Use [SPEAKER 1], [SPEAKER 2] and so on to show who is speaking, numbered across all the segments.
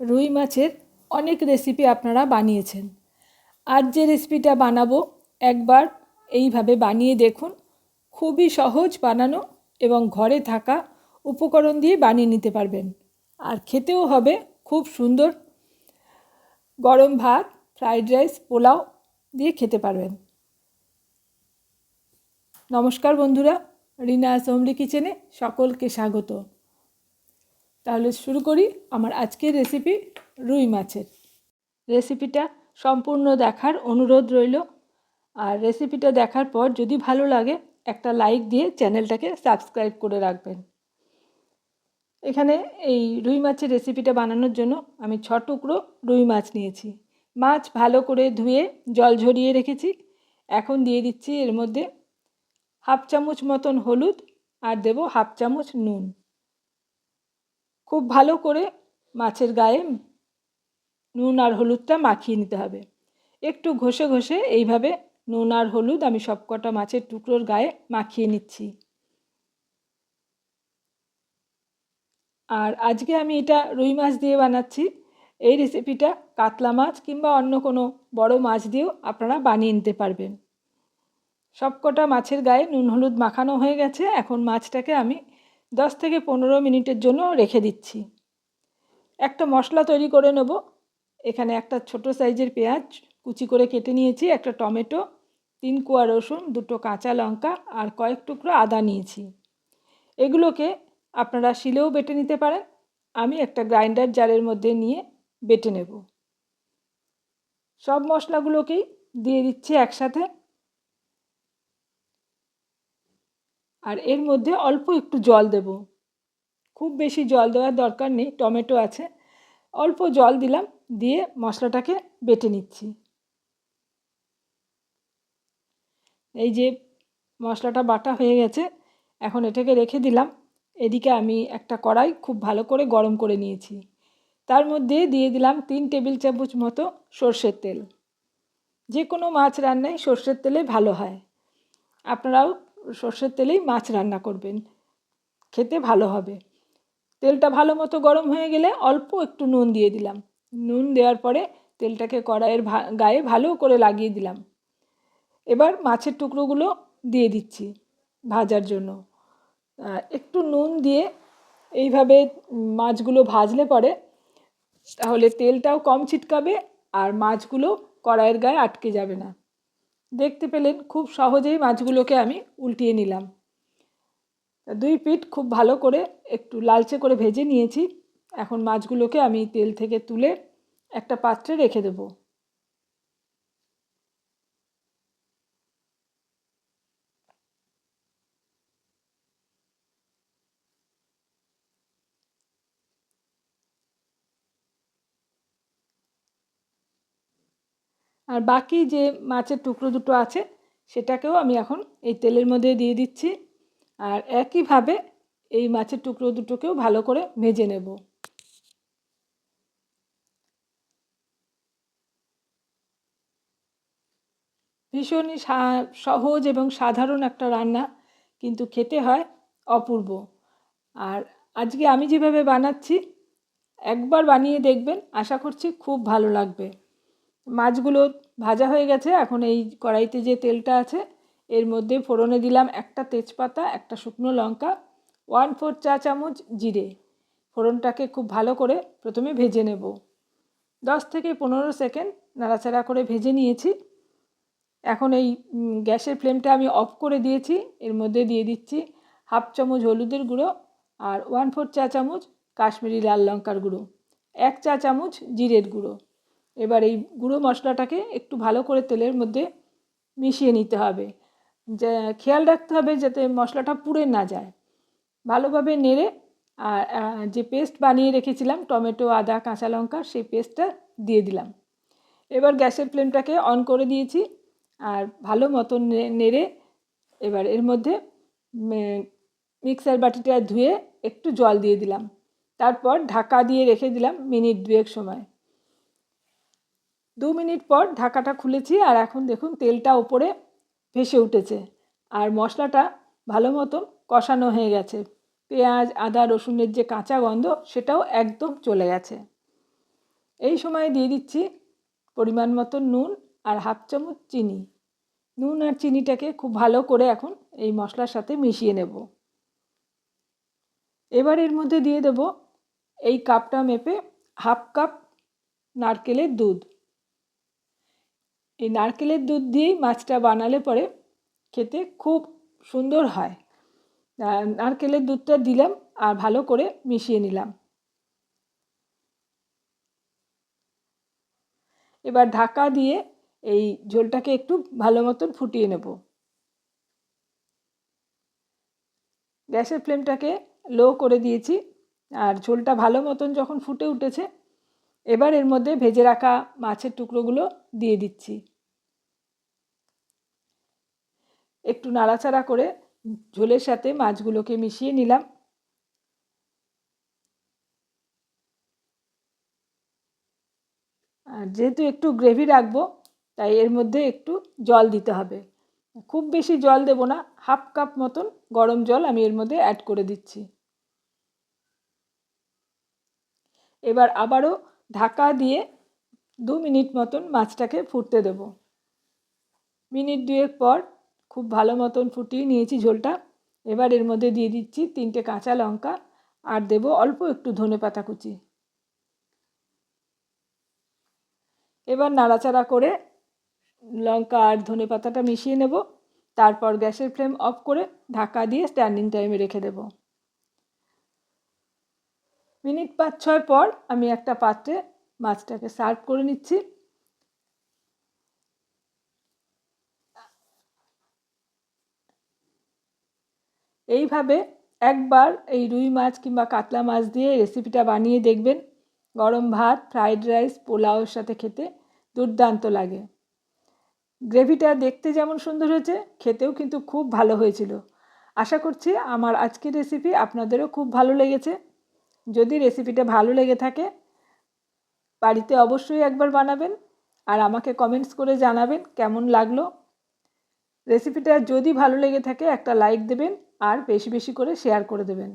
[SPEAKER 1] রুই মাছের অনেক রেসিপি আপনারা বানিয়েছেন। আজ যে রেসিপিটা বানাবো, একবার এইভাবে বানিয়ে দেখুন। খুবই সহজ বানানো এবং ঘরে থাকা উপকরণ দিয়ে বানিয়ে নিতে পারবেন। আর খেতেও হবে খুব সুন্দর। গরম ভাত ফ্রাইড রাইস পোলাও দিয়ে খেতে পারবেন। নমস্কার বন্ধুরা, রিনা সোমলি কিচেনে সকলকে স্বাগত। তাহলে শুরু করি আমার আজকের রেসিপি রুই মাছের। রেসিপিটা সম্পূর্ণ দেখার অনুরোধ রইল। আর রেসিপিটা দেখার পর যদি ভালো লাগে, একটা লাইক দিয়ে চ্যানেলটাকে সাবস্ক্রাইব করে রাখবেন। এখানে এই রুই মাছের রেসিপিটা বানানোর জন্য আমি ছ টুকরো রুই মাছ নিয়েছি। মাছ ভালো করে ধুয়ে জল ঝরিয়ে রেখেছি। এখন দিয়ে দিচ্ছি এর মধ্যে হাফ চামচ মতন হলুদ আর দেব হাফ চামচ নুন। খুব ভালো করে মাছের গায়ে নুন আর হলুদটা মাখিয়ে নিতে হবে। একটু ঘষে ঘষে এইভাবে নুন আর হলুদ আমি সবকটা মাছের টুকরোর গায়ে মাখিয়ে নিচ্ছি। আর আজকে আমি এটা রুই মাছ দিয়ে বানাচ্ছি। এই রেসিপিটা কাতলা মাছ কিংবা অন্য কোনো বড় মাছ দিয়েও আপনারা বানিয়ে নিতে পারবেন। সবকটা মাছের গায়ে নুন হলুদ মাখানো হয়ে গেছে। এখন মাছটাকে আমি দশ থেকে পনেরো মিনিটের জন্য রেখে দিচ্ছি। একটা মশলা তৈরি করে নেব। এখানে একটা ছোট সাইজের পেঁয়াজ কুচি করে কেটে নিয়েছি, একটা টমেটো, তিন কোয়া রসুন, দুটো কাঁচা লঙ্কা আর কয়েক টুকরো আদা নিয়েছি। এগুলোকে আপনারা শিলেও বেটে নিতে পারেন। আমি একটা গ্রাইন্ডার জারের মধ্যে নিয়ে বেটে নেব। সব মশলাগুলোকেই দিয়ে দিচ্ছি একসাথে। আর এর মধ্যে অল্প একটু জল দেব। খুব বেশি জল দেওয়ার দরকার নেই, টমেটো আছে। অল্প জল দিলাম, দিয়ে মশলাটাকে বেটে নিচ্ছি। এই যে মশলাটা বাটা হয়ে গেছে, এখন এটাকে রেখে দিলাম। এদিকে আমি একটা কড়াই খুব ভালো করে গরম করে নিয়েছি। তার মধ্যে দিয়ে দিলাম তিন টেবিল চামচ মতো সর্ষের তেল। যে কোনো মাছ রান্নায় সর্ষের তেলে ভালো হয়। আপনারাও সর্ষের তেলেই মাছ রান্না করবেন। খেতে ভালো হবে। তেলটা ভালো মতো গরম হয়ে গেলে অল্প একটু নুন দিয়ে দিলাম। নুন দেওয়ার পরে তেলটাকে কড়াইয়ের গায়ে ভালো করে লাগিয়ে দিলাম। এবার মাছের টুকরোগুলো দিয়ে দিচ্ছি ভাজার জন্য। একটু নুন দিয়ে এইভাবে মাছগুলো ভাজলে পরে তাহলে তেলটাও কম ছিটকাবে আর মাছগুলো কড়াইয়ের গায়ে আটকে যাবে না। দেখতে পেলেন খুব সহজেই মাছগুলোকে আমি উল্টিয়ে নিলাম। দুই পিঠ খুব ভালো করে একটু লালচে করে ভেজে নিয়েছি। এখন মাছগুলোকে আমি তেল থেকে তুলে একটা পাত্রে রেখে দেবো। আর বাকি যে মাছের টুকরো দুটো আছে, সেটাকেও আমি এখন এই তেলের মধ্যে দিয়ে দিচ্ছি। আর একইভাবে এই মাছের টুকরো দুটোকেও ভালো করে ভেজে নেব। ভীষণই সহজ এবং সাধারণ একটা রান্না, কিন্তু খেতে হয় অপূর্ব। আর আজকে আমি যেভাবে বানাচ্ছি, একবার বানিয়ে দেখবেন, আশা করছি খুব ভালো লাগবে। মাছগুলো ভাজা হয়ে গেছে। এখন এই কড়াইতে যে তেলটা আছে, এর মধ্যে ফোড়নে দিলাম একটা তেজপাতা, একটা শুকনো লঙ্কা ওয়ান ফোর চা চামচ জিরে। ফোড়নটাকে খুব ভালো করে প্রথমে ভেজে নেব। দশ থেকে পনেরো সেকেন্ড নাড়াচাড়া করে ভেজে নিয়েছি। এখন এই গ্যাসের ফ্লেমটা আমি অফ করে দিয়েছি। এর মধ্যে দিয়ে দিচ্ছি হাফ চামচ হলুদের গুঁড়ো আর ওয়ান ফোর চা চামচ কাশ্মীরি লাল লঙ্কার গুঁড়ো। এক চা চামচ জিরের গুঁড়ো। এবার এই গুঁড়ো মশলাটাকে একটু ভালো করে তেলের মধ্যে মিশিয়ে নিতে হবে। যে, খেয়াল রাখতে হবে যাতে মশলাটা পুড়ে না যায়। ভালোভাবে নেড়ে আর যে পেস্ট বানিয়ে রেখেছিলাম, টমেটো, আদা, কাঁচা লঙ্কা, সেই পেস্টটা দিয়ে দিলাম। এবার গ্যাসের ফ্লেমটাকে অন করে দিয়েছি। আর ভালো মতন নেড়ে এবার এর মধ্যে মিক্সার বাটিটা ধুয়ে একটু জল দিয়ে দিলাম। তারপর ঢাকা দিয়ে রেখে দিলাম মিনিট দুয়েক সময়। দু মিনিট পর ঢাকাটা খুলেছি আর এখন দেখুন তেলটা ওপরে ভেসে উঠেছে। আর মশলাটা ভালো মতন কষানো হয়ে গেছে। পেঁয়াজ, আদা, রসুনের যে কাঁচা গন্ধ সেটাও একদম চলে গেছে। এই সময় দিয়ে দিচ্ছি পরিমাণ মতো নুন আর হাফ চামচ চিনি। নুন আর চিনিটাকে খুব ভালো করে এখন এই মশলার সাথে মিশিয়ে নেব। এবার এর মধ্যে দিয়ে দেব এই কাপটা মেপে হাফ কাপ নারকেলের দুধ। এই নারকেলের দুধ দিয়েই মাছটা বানালে পরে খেতে খুব সুন্দর হয়। নারকেলের দুধটা দিলাম আর ভালো করে মিশিয়ে নিলাম। এবার ঢাকা দিয়ে এই ঝোলটাকে একটু ভালো মতন ফুটিয়ে নেব। গ্যাসের ফ্লেমটাকে লো করে দিয়েছি আর ঝোলটা ভালো মতন যখন ফুটে উঠেছে এবার এর মধ্যে ভেজে রাখা মাছের টুকরোগুলো দিয়ে দিচ্ছি। একটু নাড়াচাড়া করে ঝোলের সাথে মাছগুলোকে মিশিয়ে নিলাম। আর যেহেতু একটু গ্রেভি রাখব, তাই এর মধ্যে একটু জল দিতে হবে। খুব বেশি জল দেব না, হাফ কাপ মতন গরম জল আমি এর মধ্যে অ্যাড করে দিচ্ছি। এবার আবারও ঢাকা দিয়ে দু মিনিট মতন মাছটাকে ফুটতে দেব। মিনিট দুয়েক পর খুব ভালো মতন ফুটিয়ে নিয়েছি ঝোলটা। এবার এর মধ্যে দিয়ে দিচ্ছি তিনটে কাঁচা লঙ্কা আর দেব অল্প একটু ধনে পাতা কুচি। এবার নাড়াচাড়া করে লঙ্কা আর ধনে পাতাটা মিশিয়ে নেব। তারপর গ্যাসের ফ্লেম অফ করে ঢাকা দিয়ে স্ট্যান্ডিং টাইমে রেখে দেব। মিনিট পাঁচ, ছয় পর আমি একটা পাত্রে মাছটাকে সার্ভ করে নিচ্ছি। এইভাবে একবার এই রুই মাছ কিংবা কাতলা মাছ দিয়ে রেসিপিটা বানিয়ে দেখবেন। গরম ভাত ফ্রাইড রাইস পোলাওর সাথে খেতে দুর্দান্ত লাগে। গ্রেভিটা দেখতে যেমন সুন্দর হয়েছে, খেতেও কিন্তু খুব ভালো হয়েছিল। আশা করছি আমার আজকের রেসিপি আপনাদেরও খুব ভালো লেগেছে। যদি রেসিপিটা ভালো লেগে থাকে, বাড়িতে অবশ্যই একবার বানাবেন আর আমাকে কমেন্টস করে জানাবেন কেমন লাগল। রেসিপিটা যদি ভালো লেগে থাকে, একটা লাইক দেবেন আর বেশি বেশি করে শেয়ার করে দেবেন।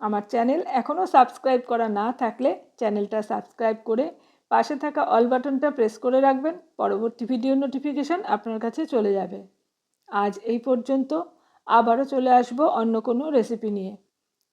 [SPEAKER 1] আমার চ্যানেল এখনও সাবস্ক্রাইব করা না থাকলে চ্যানেলটা সাবস্ক্রাইব করে পাশে থাকা অল বাটনটা প্রেস করে রাখবেন, পরবর্তী ভিডিও নোটিফিকেশান আপনার কাছে চলে যাবে। আজ এই পর্যন্ত আবারও চলে আসব অন্য কোনো রেসিপি নিয়ে।